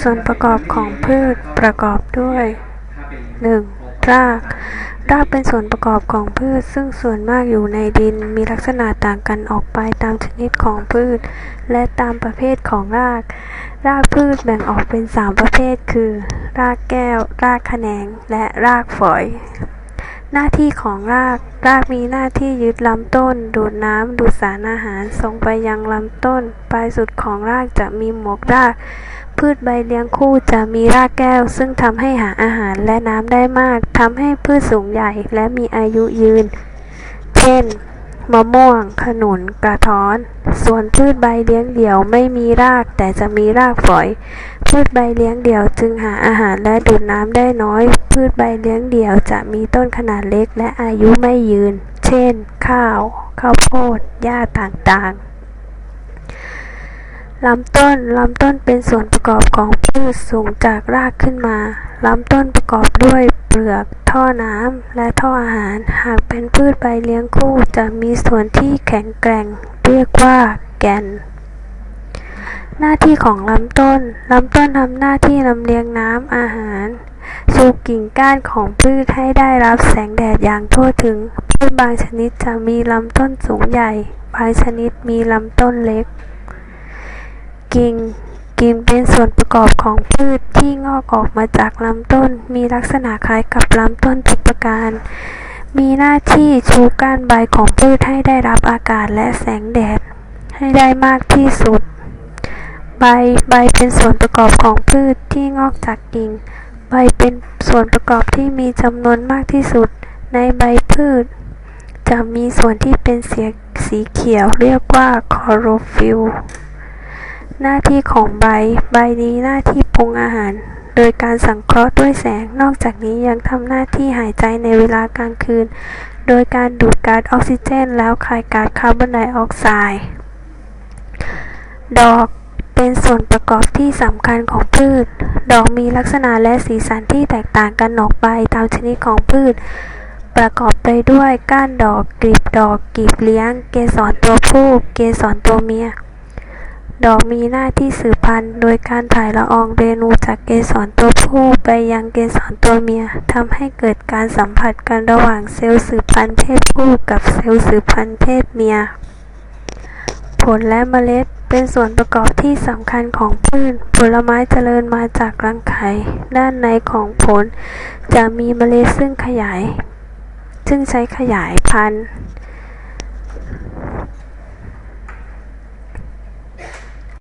ส่วนประกอบของพืชประกอบด้วย 1. ราก รากเป็นส่วนประกอบของพืช ซึ่งส่วนมากอยู่ในดินมีลักษณะต่างกันออกไปตามชนิดของพืช และตามประเภทของราก รากพืชแบ่งออกเป็น 3 ประเภท คือ รากแก้ว รากแขนง และรากฝอย หน้าที่ของราก รากมีหน้าที่ยึดลำต้น ดูดน้ำดูดสารอาหาร ส่งไปยังลำต้น ปลายสุดของรากจะมีหมวกราก พืชใบเลี้ยงคู่จะมีรากแก้ว ซึ่งทำให้หาอาหารและน้ำได้มากทำให้พืชสูงใหญ่และมีอายุยืน เช่น มะม่วง ขนุน กระท้อน ส่วนพืชใบเลี้ยงเดี่ยวไม่มีรากแต่จะมีรากฝอย พืชใบเลี้ยงเดี่ยวจึงหาอาหารและดูดน้ำได้น้อย พืชใบเลี้ยงเดี่ยวจะมีต้นขนาดเล็กและอายุไม่ยืน เช่น ข้าว ข้าวโพด หญ้าต่างๆ ลำต้น ลำต้นเป็นส่วนประกอบของพืชสูงจากรากขึ้นมา ลำต้นประกอบด้วยเปลือก ท่อน้ำ และท่ออาหาร หากเป็นพืชใบเลี้ยงคู่จะมีส่วนที่แข็งแกร่ง เรียกว่าแก่น หน้าที่ของลำต้น ลำต้นทำหน้าที่ลำเลียงน้ำอาหาร สู่กิ่งก้านของพืชให้ได้รับแสงแดดอย่างทั่วถึง พืชบางชนิดจะมีลำต้นสูงใหญ่ บางชนิดมีลำต้นเล็ก กิ่ง กิ่งเป็นส่วนประกอบของพืชที่งอกออกมาจากลำต้น มีลักษณะคล้ายกับลำต้นทุกประการ มีหน้าที่ชูก้านใบของพืชให้ได้รับอากาศและแสงแดด ให้ได้มากที่สุด ใบ ใบเป็นส่วนประกอบของพืชที่งอกจากกิ่ง ใบเป็นส่วนประกอบที่มีจำนวนมากที่สุดในใบพืช จะมีส่วนที่เป็นสีสีเขียวเรียกว่าคลอโรฟิลล์ หน้าที่ของใบ ใบนี้หน้าที่ปรุงอาหาร โดยการสังเคราะห์ด้วยแสง นอกจากนี้ยังทำหน้าที่หายใจในเวลากลางคืน โดยการดูดก๊าซออกซิเจน แล้วคายก๊าซคาร์บอนไดออกไซด์ ดอก เป็นส่วนประกอบที่สำคัญของพืช ดอกมีลักษณะและสีสันที่แตกต่างกันออกไปตามชนิดของพืช ประกอบไปด้วยก้านดอกกลีบดอกกลีบเลี้ยง เกสรตัวผู้ เกสรตัวเมีย ดอกมีหน้าที่สืบพันธุ์โดยการถ่ายละอองเรนูจากเกสรตัวผู้ไปยังเกสรตัวเมียทำให้เกิดการสัมผัสกันระหว่างเซลล์สืบพันธุ์เพศผู้กับเซลล์สืบพันธุ์เพศเมีย ผลและเมล็ดเป็นส่วนประกอบที่สำคัญของพืช ผลไม้เจริญมาจากรังไข่ด้านในของผล จะมีเมล็ดซึ่งขยาย ซึ่งใช้ขยายพันธุ์